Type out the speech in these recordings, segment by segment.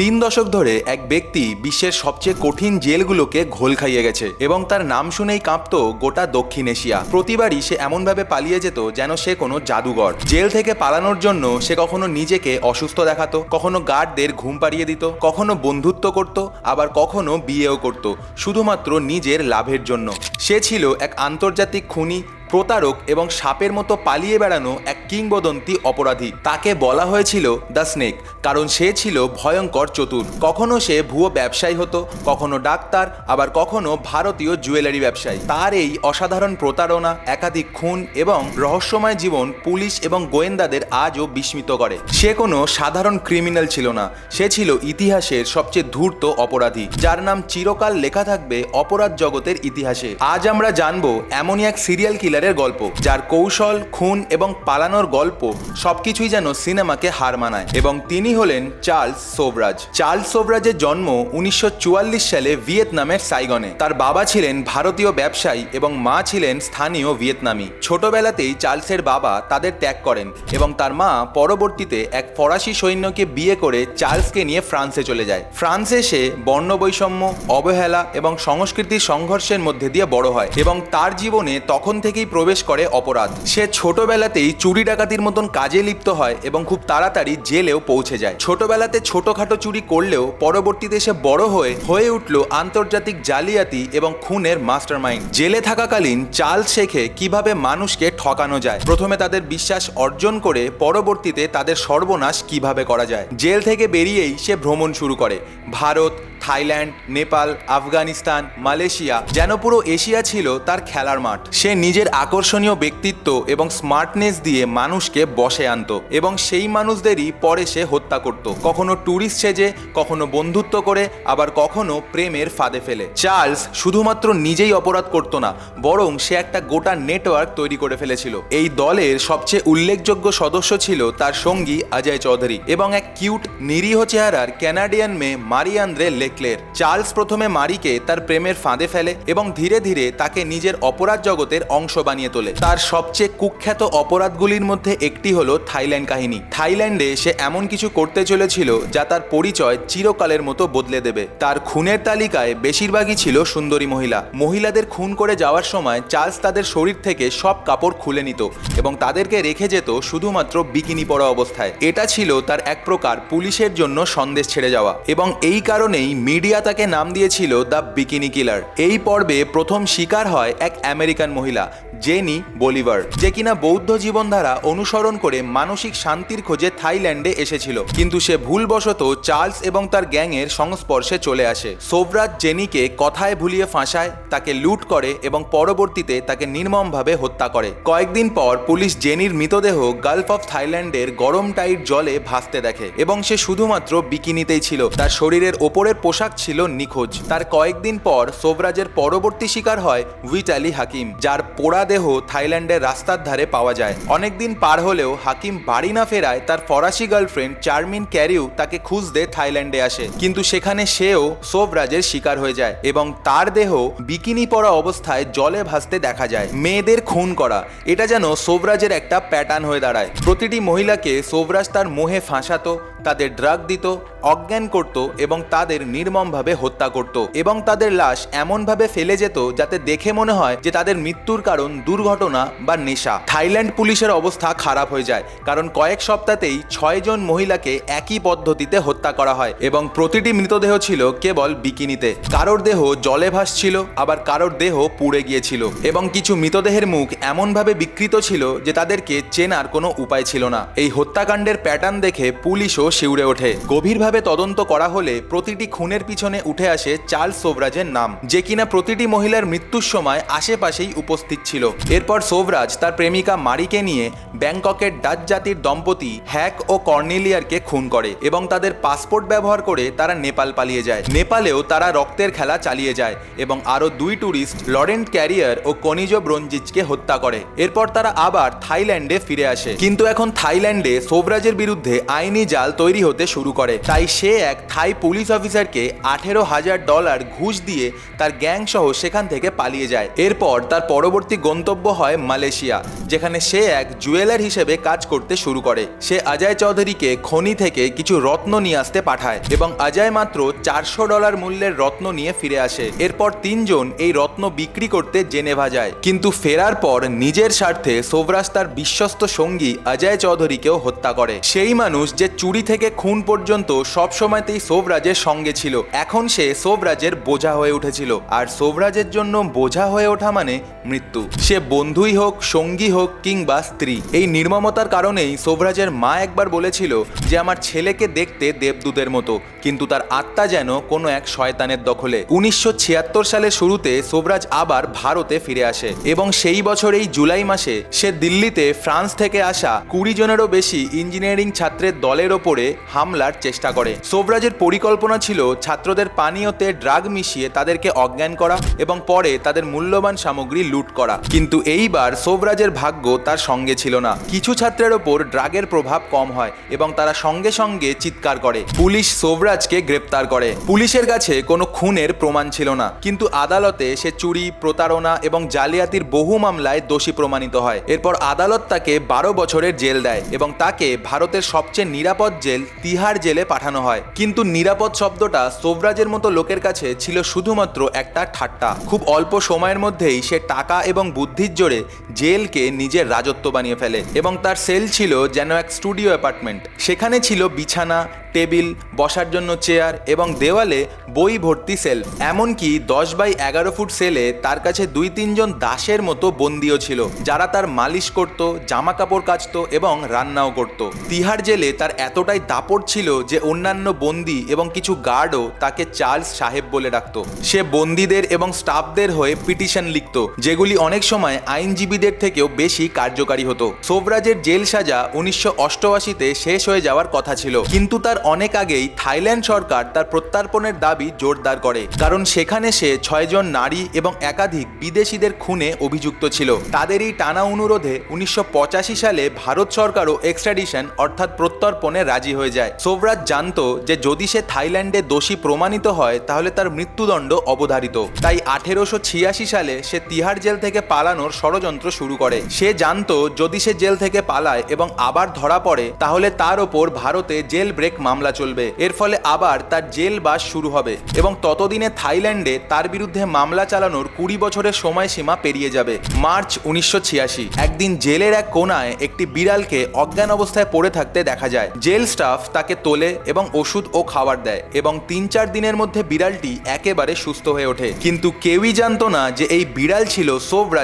তিন দশক ধরে এক ব্যক্তি বিশ্বের সবচেয়ে কঠিন জেলগুলোকে ঘোল খাইয়ে গেছে এবং তার নাম শুনেই কাঁপত গোটা দক্ষিণ এশিয়া। প্রতিবারই সে এমনভাবে পালিয়ে যেত যেন সে কোনো জাদুঘর। জেল থেকে পালানোর জন্য সে কখনো নিজেকে অসুস্থ দেখাতো, কখনো গার্ডদের ঘুম পাড়িয়ে দিত, কখনো বন্ধুত্ব করত, আবার কখনো বিয়েও করত, শুধুমাত্র নিজের লাভের জন্য। সে ছিল এক আন্তর্জাতিক খুনি, প্রতারক এবং সাপের মতো পালিয়ে বেড়ানো এক কিংবদন্তি অপরাধী। তাকে বলা হয়েছিল দ্য স্নেক, কারণ সে ছিল ভয়ঙ্কর চতুর। কখনো সে ভুয়ো ব্যবসায়ী হতো, কখনো ডাক্তার, আবার কখনো ভারতীয় জুয়েলারি ব্যবসায়ী। তার এই অসাধারণ প্রতারণা, একাধিক খুন এবং রহস্যময় জীবন পুলিশ এবং গোয়েন্দাদের আজও বিস্মিত করে। সে কোনো সাধারণ ক্রিমিনাল ছিল না। সে ছিল ইতিহাসের সবচেয়ে ধূর্ত অপরাধী, যার নাম চিরকাল লেখা থাকবে অপরাধ জগতের ইতিহাসে। আজ আমরা জানব এমনই এক সিরিয়াল কিলারের গল্প, যার কৌশল, খুন এবং পালানোর গল্প সবকিছুই যেন সিনেমাকে হার মানায়। এবং তিনি হলেন চার্লস সোবরাজ। চার্লস সোবরাজের জন্ম উনিশশো সালে ভিয়েতনামের সাইগনে। তার বাবা ছিলেন ভারতীয় ব্যবসায়ী এবং মা ছিলেন স্থানীয় ভিয়েতনামি। ছোটবেলাতেই চার্লসের বাবা তাদের ত্যাগ করেন এবং তার মা পরবর্তীতে এক ফরাসি সৈন্যকে বিয়ে করে চার্লসকে নিয়ে ফ্রান্সে চলে যায়। ফ্রান্সে সে বর্ণ বৈষম্য অবহেলা এবং সংস্কৃতির সংঘর্ষের মধ্যে দিয়ে বড় হয় এবং তার জীবনে তখন থেকেই প্রবেশ করে অপরাধ। সে ছোটবেলাতেই চুরি ডাকাতির মতন কাজে লিপ্ত হয় এবং খুব তাড়াতাড়ি জেলেও পৌঁছে যায়। ছোটবেলাতে ছোটখাটো চুরি করলেও পরবর্তীতে সে বড় হয়ে হয়ে উঠল আন্তর্জাতিক জালিয়াতি এবং খুনের মাস্টারমাইন্ড। জেলে থাকাকালীন চাল শেখে কীভাবে মানুষকে ঠকানো যায়। প্রথমে তাদের বিশ্বাস অর্জন করে পরবর্তীতে তাদের সর্বনাশ কীভাবে করা যায়। জেল থেকে বেরিয়েই সে ভ্রমণ শুরু করে। ভারত, থাইল্যান্ড, নেপাল, আফগানিস্তান, মালয়েশিয়া যেন পুরো এশিয়া ছিল তার খেলার মাঠ। সে নিজের আকর্ষণীয় ব্যক্তিত্ব এবং স্মার্টনেস দিয়ে মানুষকে বসে আনতো এবং সেই মানুষদেরই পরে সে হত্যা করত। কখনো ট্যুরিস্ট সেজে, কখনো বন্ধুত্ব করে, আবার কখনো প্রেমের ফাঁদে ফেলে। চার্লস শুধুমাত্র নিজেই অপরাধ করত না, বরং সে একটা গোটা নেটওয়ার্ক তৈরি করে ফেলেছিল। এই দলের সবচেয়ে উল্লেখযোগ্য সদস্য ছিল তার সঙ্গী অজয় চৌধুরী এবং এক কিউট, নিরীহ চেহারার ক্যানাডিয়ান মেয়ে মারিয়ান্দ্রে লেকলের। চার্লস প্রথমে মারিকে তার প্রেমের ফাঁদে ফেলে এবং ধীরে ধীরে তাকে নিজের অপরাধ জগতের অংশ বানিয়ে তোলে। তার সবচেয়ে কুখ্যাত অপরাধগুলির মধ্যে একটি হলো থাইল্যান্ড কাহিনী। থাইল্যান্ডে সে এমন কিছু করতে চলেছিল যা তার পরিচয় চিরকালের মতো বদলে দেবে। তার খুনের তালিকায় বেশিরভাগই ছিল সুন্দরী মহিলা। মহিলাদের খুন করে যাওয়ার সময় চার্লস তাদের শরীর থেকে সব কাপড় খুলে নিত এবং তাদেরকে রেখে যেত শুধুমাত্র বিকিনি পরা অবস্থায়। এটা ছিল তার এক প্রকার পুলিশের জন্য সন্দেশ ছেড়ে যাওয়া এবং এই কারণেই মিডিয়া তাকে নাম দিয়েছিল দ্য বিকিনি কিলার। এই পর্বে প্রথম শিকার হয় এক আমেরিকান মহিলা। জেনি বলিভার, যে কিনা বৌদ্ধ জীবনধারা অনুসরণ করে মানসিক শান্তির খোঁজে থাইল্যান্ডে এসেছিল। কিন্তু সে ভুলবশত চার্লস এবং তার গ্যাংয়ের সংস্পর্শে চলে আসে। সোভরাজ জেনিকে কথায় ভুলিয়ে ফাঁসায়, তাকে লুট করে এবং পরবর্তীতে তাকে নির্মমভাবে হত্যা করে। কয়েকদিন পর পুলিশ জেনির মৃতদেহ গালফ অফ থাইল্যান্ডের গরম টাইট জলে ভাসতে দেখে এবং সে শুধুমাত্র বিকিনিতেই ছিল। তার শরীরের ওপরের পোশাক ছিল নিখোঁজ। তার কয়েকদিন পর সোভরাজের পরবর্তী শিকার হয় উইটালি হাকিম, যার পোড়া দেহ থাইল্যান্ডের রাস্তার ধারে পাওয়া যায়। অনেকদিন পার হলেও হাকিম বাড়ি না ফেরায় তার ফরাসি গার্লফ্রেন্ড চার্মিন ক্যারিউ তাকে খুঁজতে থাইল্যান্ডে আসে। কিন্তু সেখানে সেও সোভরাজের শিকার হয়ে যায় এবং তার দেহ বিকিনি পরা অবস্থায় জলে ভাসতে দেখা যায়। মেয়েদের খুন করা, এটা যেন সোভরাজের একটা প্যাটার্ন হয়ে দাঁড়ায়। প্রতিটি মহিলাকে সোভরাজ তার মোহে ফাঁসাতো, তাদের ড্রাগ দিত, অজ্ঞান করত এবং তাদের নির্মমভাবে হত্যা করত। এবং তাদের লাশ এমনভাবে ফেলে যেত যাতে দেখে মনে হয় যে তাদের মৃত্যুর কারণ দুর্ঘটনা বা নেশা। থাইল্যান্ড পুলিশের অবস্থা খারাপ হয়ে যায়, কারণ কয়েক সপ্তাহতেই ছয়জন মহিলাকে একই পদ্ধতিতে হত্যা করা হয় এবং প্রতিটি মৃতদেহ ছিল কেবল বিকিনিতে। কারোর দেহ জলে ভাসছিল, আবার কারোর দেহ পুড়ে গিয়েছিল এবং কিছু মৃতদেহের মুখ এমনভাবে বিকৃত ছিল যে তাদেরকে চেনার কোনো উপায় ছিল না। এই হত্যাকাণ্ডের প্যাটার্ন দেখে পুলিশও শিউরে ওঠে। গভীরভাবে তদন্ত করা হলে প্রতিটি খুনের পিছনে উঠে আসে চার্লস সোভরাজের নাম, যে কিনা প্রতিটি মহিলার মৃত্যুর সময় আশেপাশেই উপস্থিত ছিল। এরপর সোভরাজ তার প্রেমিকা মারিকে নিয়ে ব্যাংককের ডাচ জাতির দম্পতি হ্যাক ও কর্নেলিয়ারকে খুন করে এবং তাদের পাসপোর্ট ব্যবহার করে তারা নেপাল পালিয়ে যায়। নেপালেও তারা রক্তের খেলা চালিয়ে যায় এবং আরও দুই ট্যুরিস্ট লরেন্ট ক্যারিয়ার ও কনিজ ব্রঞ্জিজকে হত্যা করে। এরপর তারা আবার থাইল্যান্ডে ফিরে আসে। কিন্তু এখন থাইল্যান্ডে সোভরাজের বিরুদ্ধে আইনি জাল তৈরি হতে শুরু করে। তাই সে এক থাই পুলিশ অফিসারকে আঠেরো হাজার ডলার ঘুষ দিয়ে তার গ্যাং সহ সেখান থেকে পালিয়ে যায়। এরপর তার পরবর্তী গন্তব্য গন্তব্য হয় মালয়েশিয়া, যেখানে সে এক জুয়েলার হিসেবে কাজ করতে শুরু করে। সে অজয় চৌধুরীকে খনি থেকে কিছু রত্ন নিয়ে আসতে পাঠায় এবং অজয় মাত্র চারশো ডলার মূল্যের রত্ন নিয়ে ফিরে আসে। এরপর তিনজন এই রত্ন বিক্রি করতে জেনেভা যায়। কিন্তু ফেরার পর নিজের স্বার্থে সোভরাজ তার বিশ্বস্ত সঙ্গী অজয় চৌধুরীকেও হত্যা করে। সেই মানুষ যে চুরি থেকে খুন পর্যন্ত সব সময়তেই সোভরাজের সঙ্গে ছিল। এখন সে সোভরাজের বোঝা হয়ে উঠেছিল। আর সোভরাজের জন্য বোঝা হয়ে ওঠা মানে মৃত্যু। সে বন্ধুই হোক, সঙ্গী হোক কিংবা স্ত্রী। এই নির্মমতার কারণেই সোভরাজের মা একবার বলেছিল যে, আমার ছেলেকে দেখতে দেবদূতের মতো, কিন্তু তার আত্মা যেন কোনো এক শয়তানের দখলে। উনিশশো ছিয়াত্তর সালের শুরুতে সোভরাজ আবার ভারতে ফিরে আসে এবং সেই বছর এই জুলাই মাসে সে দিল্লিতে ফ্রান্স থেকে আসা কুড়ি জনেরও বেশি ইঞ্জিনিয়ারিং ছাত্রের দলের ওপরে হামলার চেষ্টা করে। সোভরাজের পরিকল্পনা ছিল ছাত্রদের পানীয়তে ড্রাগ মিশিয়ে তাদেরকে অজ্ঞান করা এবং পরে তাদের মূল্যবান সামগ্রী লুট করা। কিন্তু এইবার সোভরাজের ভাগ্য তার সঙ্গে ছিল না। কিছু ছাত্রের ওপর ড্রাগের প্রভাব কম হয় এবং তারা সঙ্গে সঙ্গে চিৎকার করে। পুলিশ সোভরাজকে গ্রেপ্তার করে। পুলিশের কাছে কোনো খুনের প্রমাণ ছিল না। কিন্তু আদালতে সে চুরি, প্রতারণা এবং জালিয়াতির বহু মামলায় দোষী প্রমাণিত হয়। এরপর আদালত তাকে বারো বছরের জেল দেয় এবং তাকে ভারতের সবচেয়ে নিরাপদ জেল তিহার জেলে পাঠানো হয়। কিন্তু নিরাপদ শব্দটা সোভরাজের মতো লোকের কাছে ছিল শুধুমাত্র একটা ঠাট্টা। খুব অল্প সময়ের মধ্যেই সে টাকা এবং বুদ্ধির জোরে জেলকে নিজের রাজত্ব বানিয়ে ফেলে এবং তার সেল ছিল যেন এক স্টুডিও অ্যাপার্টমেন্ট। সেখানে ছিল বিছানা, টেবিল, বসার জন্য চেয়ার এবং দেওয়ালে বই ভর্তি সেল। এমনকি দশ বাই এগারো ফুট সেলে তার কাছে দুই তিনজন দাসের মতো বন্দিও ছিল, যারা তার মালিশ করত জামা কাপড় কাচত এবং রান্নাও করত। তিহার জেলে তার এতটাই দাপট ছিল যে অন্যান্য বন্দি এবং কিছু গার্ডও তাকে চার্লস সাহেব বলে ডাকত। সে বন্দীদের এবং স্টাফদের হয়ে পিটিশন লিখত, যেগুলি অনেক সময় আইনজীবীদের থেকেও বেশি কার্যকারী হতো। সোভরাজের জেল সাজা উনিশশো অষ্টআশিতে শেষ হয়ে যাওয়ার কথা ছিল। কিন্তু তার অনেক আগেই থাইল্যান্ড সরকার তার প্রত্যর্পণের দাবি জোরদার করে। কারণ সেখানে সে ছয়জন নারী এবং একাধিক বিদেশিদের খুনে অভিযুক্ত ছিল। তাদের এই টানা অনুরোধে উনিশশো পঁচাশি সালে ভারত সরকারও এক্সট্রাডিশন অর্থাৎ প্রত্যর্পণে রাজি হয়ে যায়। সোভরাজ জানতো যে যদি সে থাইল্যান্ডে দোষী প্রমাণিত হয়, তাহলে তার মৃত্যুদণ্ড অবধারিত। তাই আঠেরোশো ছিয়াশি সালে সে তিহার জেল থেকে পালানোর ষড়যন্ত্র শুরু করে। সে জানতো, যদি সে জেল থেকে পালায় এবং আবার ধরা পড়ে, তাহলে তার ওপর ভারতে জেল ব্রেক মামলা চলবে। এর ফলে আবার তার জেল বাস শুরু হবে এবং ততদিনে থাইল্যান্ডে তার বিরুদ্ধে মামলা চালানোর কুড়ি বছরের সময়সীমা পেরিয়ে যাবে। মার্চ উনিশশো ছিয়াশি, একদিন জেলের এক কোনায় একটি বিড়ালকে অজ্ঞান অবস্থায় পড়ে থাকতে দেখা যায়। জেল স্টাফ তাকে তোলে এবং ওষুধ ও খাবার দেয় এবং তিন চার দিনের মধ্যে বিড়ালটি একেবারে সুস্থ হয়ে ওঠে। কিন্তু কেউই জানতো না যে এই বিড়াল ছিল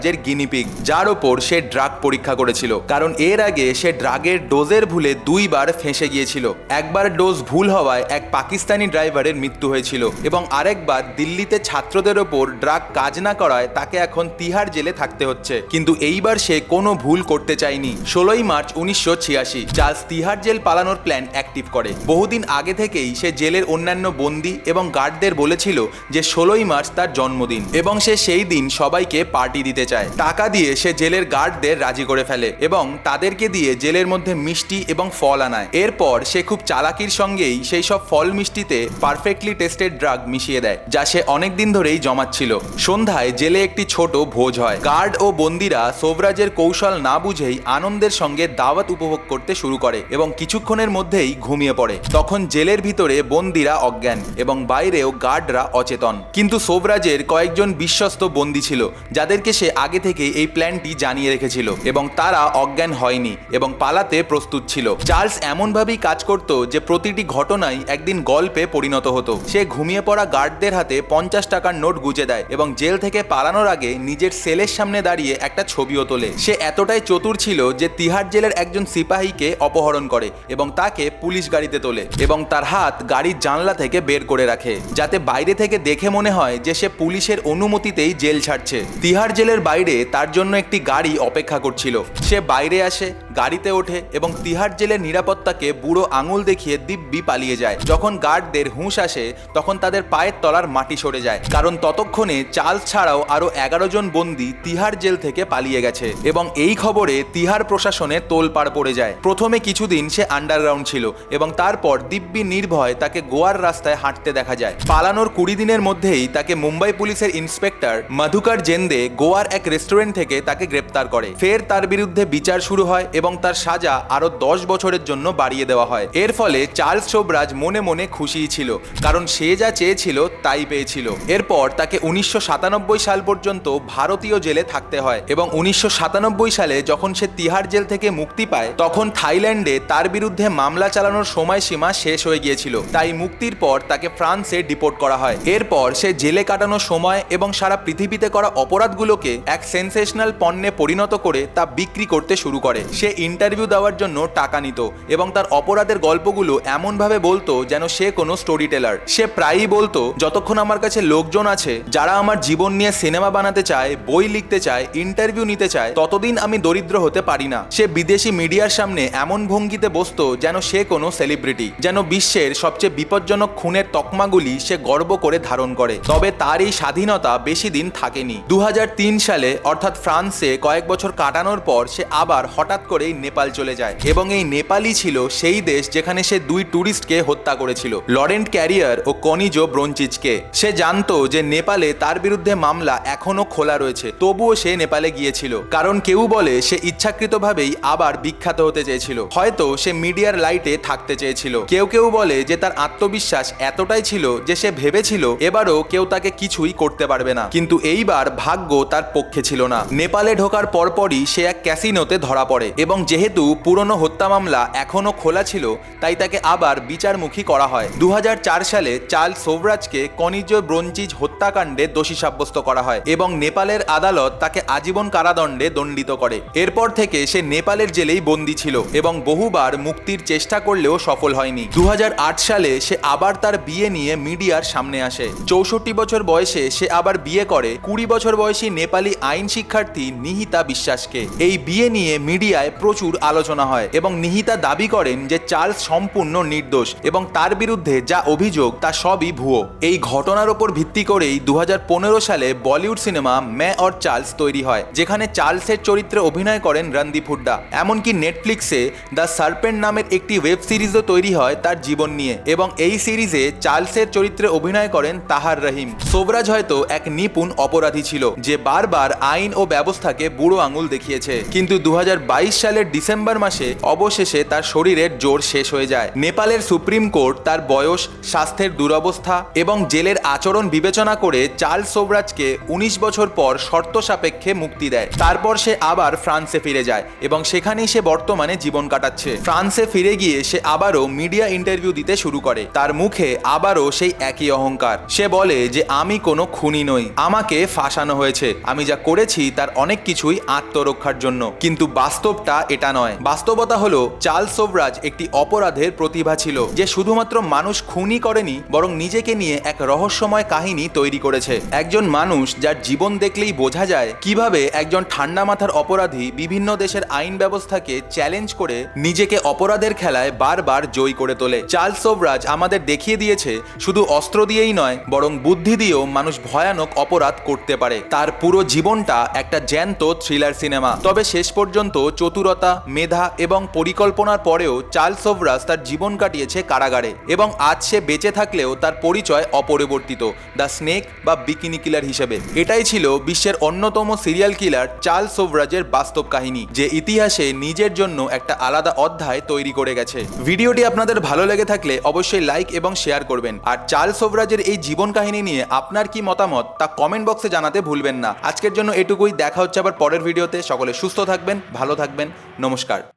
সোভরাজের গিনিপিগ যার ওপর সে ড্রাগ পরীক্ষা করেছিল। কারণ এর আগে সে ড্রাগের ডোজের ভুলে দুইবার ফেঁসে গিয়েছিল। একবার ডোজ ভুল হওয়ায় এক পাকিস্তানি ড্রাইভারের মৃত্যু হয়েছিল এবং আরেকবার দিল্লিতে ছাত্রদের ওপর ড্রাগ কাজ না করায় তাকে এখন তিহার জেলে থাকতে হচ্ছে। কিন্তু এইবার সে কোনো ভুল করতে চায়নি। ষোলোই মার্চ উনিশশো ছিয়াশি, চার্লস তিহার জেল পালানোর প্ল্যান অ্যাক্টিভ করে। বহুদিন আগে থেকেই সে জেলের অন্যান্য বন্দি এবং গার্ডদের বলেছিল যে ষোলোই মার্চ তার জন্মদিন এবং সে সেই দিন সবাইকে পার্টি দিতে চায়। টাকা দিয়ে সে জেলের গার্ডদের রাজি করে ফেলে এবং তাদেরকে দিয়ে জেলের মধ্যে মিষ্টি এবং ফল আনায়। এরপর সে খুব চালাকির সঙ্গেই সেই সব ফল মিষ্টিতে পারফেক্টলি টেস্টেড ড্রাগ মিশিয়ে দেয়, যা সে অনেক দিন ধরেই জমাচ্ছিল। সন্ধ্যায় জেলে একটি ছোট ভোজ হয়। গার্ড ও বন্দিরা সোভরাজের কৌশল না বুঝেই আনন্দের সঙ্গে দাওয়াত উপভোগ করতে শুরু করে এবং কিছুক্ষণের মধ্যেই ঘুমিয়ে পড়ে। তখন জেলের ভিতরে বন্দিরা অজ্ঞান এবং বাইরেও গার্ডরা অচেতন। কিন্তু সোভরাজের কয়েকজন বিশ্বস্ত বন্দি ছিল, যাদেরকে সে আগে থেকে এই প্ল্যানটি জানিয়ে রেখেছিল এবং তারা অজ্ঞান হয়নি এবং পালাতে প্রস্তুত ছিল। চার্লস এমনভাবেই কাজ করত যে প্রতিটি ঘটনাই একদিন গল্পে পরিণত হতো। সে ঘুমিয়ে পড়া গার্ডদের হাতে পঞ্চাশ টাকার নোট গুজে দেয় এবং জেল থেকে পালানোর আগে নিজের সেলের সামনে দাঁড়িয়ে একটা ছবিও তোলে। সে এতটাই চতুর ছিল যে তিহার জেলের একজন সিপাহীকে অপহরণ করে এবং তাকে পুলিশ গাড়িতে তোলে এবং তার হাত গাড়ির জানলা থেকে বের করে রাখে, যাতে বাইরে থেকে দেখে মনে হয় যে সে পুলিশের অনুমতিতেই জেল ছাড়ছে। তিহার জেলের বাইরে তার জন্য একটি গাড়ি অপেক্ষা করছিল। সে বাইরে আসে, গাড়িতে ওঠে এবং তিহার জেলের নিরাপত্তাকে বুড়ো আঙুল দেখিয়ে দিব্যি পালিয়ে যায়। যখন গার্ডদের হুঁশ আসে, তখন তাদের পায়ের তলার মাটি সরে যায়। কারণ ততক্ষণে চার্লস ছাড়াও আরও এগারো জন বন্দি তিহার জেল থেকে পালিয়ে গেছে এবং এই খবরে তিহার প্রশাসনে তোলপাড় পড়ে যায়। প্রথমে কিছুদিন সে আন্ডারগ্রাউন্ড ছিল এবং তারপর দিব্যি নির্ভয় তাকে গোয়ার রাস্তায় হাঁটতে দেখা যায়। পালানোর কুড়ি দিনের মধ্যেই তাকে মুম্বাই পুলিশের ইন্সপেক্টর মধুকর জেন্দে গোয়ার এক রেস্টুরেন্ট থেকে তাকে গ্রেপ্তার করে। ফের তার বিরুদ্ধে বিচার শুরু হয় এবং তার সাজা আরও দশ বছরের জন্য বাড়িয়ে দেওয়া হয়। এর ফলে চার্লস শোভরাজ মনে মনে খুশিই ছিল, কারণ সে যা চেয়েছিল তাই পেয়েছিল। এরপর তাকে উনিশশো সাতানব্বই সাল পর্যন্ত ভারতীয় জেলে থাকতে হয় এবং উনিশশো সাতানব্বই সালে যখন সে তিহার জেল থেকে মুক্তি পায়, তখন থাইল্যান্ডে তার বিরুদ্ধে মামলা চালানোর সময়সীমা শেষ হয়ে গিয়েছিল। তাই মুক্তির পর তাকে ফ্রান্সে ডিপোর্ট করা হয়। এরপর সে জেলে কাটানোর সময় এবং সারা পৃথিবীতে করা অপরাধগুলোকে এক সেন্সেশনাল পণ্যে পরিণত করে তা বিক্রি করতে শুরু করে। সে ইন্টারভিউ দেওয়ার জন্য টাকা নিত এবং তার অপরাধের গল্পগুলো এমনভাবে বলতো যেন সে কোনো স্টোরি টেলার সে প্রায়ই বলতো, যতক্ষণ আমার কাছে লোকজন আছে, যারা আমার জীবন নিয়ে সিনেমা বানাতে চায়, বই লিখতে চায় ইন্টারভিউ নিতে চায়, ততদিন আমি দরিদ্র হতে পারি না। সে বিদেশি মিডিয়ার সামনে এমন ভঙ্গিতে বসতো যেন সে কোনো সেলিব্রিটি যেন বিশ্বের সবচেয়ে বিপজ্জনক খুনের তকমাগুলি সে গর্ব করে ধারণ করে। তবে তার এই স্বাধীনতা বেশি দিন থাকেনি। দু সালে অর্থাৎ ফ্রান্সে কয়েক বছর কাটানোর পর সে আবার হঠাৎ করেই নেপাল চলে যায়। এবং এই নেপালই ছিল সেই দেশ যেখানে সে দুই ট্যুরিস্টকে হত্যা করেছিল, লরেন্ট ক্যারিয়ার ও কনিজো ব্রঞ্চিচকে। সে জানতো যে নেপালে তার বিরুদ্ধে মামলা এখনও খোলা রয়েছে, তবুও সে নেপালে গিয়েছিল। কারণ কেউ বলে সে ইচ্ছাকৃতভাবেই আবার বিখ্যাত হতে চেয়েছিল। হয়তো সে মিডিয়ার লাইটে থাকতে চেয়েছিল। কেউ কেউ বলে যে তার আত্মবিশ্বাস এতটাই ছিল যে সে ভেবেছিল এবারও কেউ তাকে কিছুই করতে পারবে না। কিন্তু এইবার ভাগ্য তার পক্ষে ছিল না। নেপালে ঢোকার পরপরই সে এক ক্যাসিনোতে ধরা পড়ে এবং যেহেতু পুরনো হত্যা মামলা এখনও খোলা ছিল, তাই তাকে আবার বিচারমুখী করা হয়। দু সালে চার্লস সোভরাজকে কনিজ ব্রঞ্চিজ হত্যাকাণ্ডে দোষী সাব্যস্ত করা হয় এবং নেপালের আদালত তাকে আজীবন কারাদণ্ডে দণ্ডিত করে। এরপর থেকে সে নেপালের জেলেই বন্দী ছিল এবং বহুবার মুক্তির চেষ্টা করলেও সফল হয়নি। দু হাজার আট সালে সে আবার তার বিয়ে নিয়ে মিডিয়ার সামনে আসে। চৌষট্টি বছর বয়সে সে আবার বিয়ে করে। কুড়ি বছর বয়সী নেপালি আইন শিক্ষার্থী নিহিতা বিশ্বাসকে। এই বিয়ে নিয়ে মিডিয়ায় প্রচুর আলোচনা হয় এবং নিহিতা দাবি করেন যে চার্লস সম্পূর্ণ নির্দোষ এবং তার বিরুদ্ধে যা অভিযোগ তা সবই ভুয়ো। এই ঘটনার ওপর ভিত্তি করেই দু সালে Bollywood cinema Main Aur Charles তৈরি হয়, যেখানে চার্লসের চরিত্রে অভিনয় করেন রণদীপ হুড্ডা। এমনকি নেটফ্লিক্সে দ্য সার্পেন্ট নামের একটি ওয়েব সিরিজও তৈরি হয় তার জীবন নিয়ে এবং এই সিরিজে চার্লসের চরিত্রে অভিনয় করেন তাহার রহিম। সোবরাজ হয়তো এক নিপুণ অপরাধী ছিল, যে বারবার আইন ও ব্যবস্থাকে বুড়ো আঙুল দেখিয়েছে। কিন্তু দু সালের ডিসেম্বর মাসে অবশেষে তার শরীরের জোর শেষ হয়ে যায়। নেপালের সুপ্রিম কোর্ট তার বয়স, স্বাস্থ্যের দুরবস্থা এবং জেলের আচরণ বিবেচনা করে চার্লস সোবরাজকে উনিশ বছর পর শর্ত সাপেক্ষে মুক্তি দেয়। তারপর সে আবার ফ্রান্সে ফিরে যায় এবং সেখানেই সে বর্তমানে জীবন কাটাচ্ছে। ফ্রান্সে ফিরে গিয়ে সে আবারও মিডিয়া ইন্টারভিউ দিতে শুরু করে। তার মুখে আবারও সেই একই অহংকার। সে বলে যে, আমি কোনো খুনি নই। আমাকে ফাঁসানো হয়েছে। আমি যা করেছি তার অনেক কিছুই আত্মরক্ষার জন্য। কিন্তু বাস্তবটা এটা নয়। বাস্তবতা হলো, চার্লস সোবরাজ একটি অপরাধের প্রতিভা ছিল, যে শুধুমাত্র মানুষ খুনই করেনি, বরং নিজেকে নিয়ে এক রহস্যময় কাহিনী তৈরি করেছে। একজন মানুষ যার জীবন দেখলেই বোঝা যায় কীভাবে একজন ঠান্ডা মাথার অপরাধী বিভিন্ন দেশের আইন ব্যবস্থাকে চ্যালেঞ্জ করে নিজেকে অপরাধের খেলায় বারবার জয়ী করে তোলে। চার্লস সোবরাজ আমাদের দেখিয়ে দিয়েছে, শুধু অস্ত্র দিয়েই নয়, বরং বুদ্ধি দিয়েও মানুষ ভয়ানক অপরাধ করতে পারে। তার পুরো জীবনটা একটা জ্যান্ত থ্রিলার সিনেমা। তবে শেষ পর্যন্ত চতুরতা, মেধা এবং পরিকল্পনার পরেও চার্লস সোবরাজ তার জীবন কাটিয়েছে কারাগারে এবং আজ সে বেঁচে থাকলেও তার পরিচয় অপরিবর্তিত, দ্য স্নেক বা বিকিনি কিলার হিসেবে। এটাই ছিল বিশ্বের অন্যতম সিরিয়াল কিলার চার্লস সোবরাজের বাস্তব কাহিনী, যে ইতিহাসে নিজের জন্য একটা আলাদা অধ্যায় তৈরি করে গেছে। ভিডিওটি আপনাদের ভালো লেগে থাকলে অবশ্যই লাইক এবং শেয়ার করবেন। আর চার্লস সোবরাজের এই জীবন কাহিনী নিয়ে আপনার কি মতামত তা কমেন্ট বক্সে জানাতে ভুলবেন না। আজকের জন্য এটুকুই। দেখা হচ্ছে আবার পরের ভিডিওতে। সকলে সুস্থ থাকবেন ভালো থাকবেন। নমস্কার।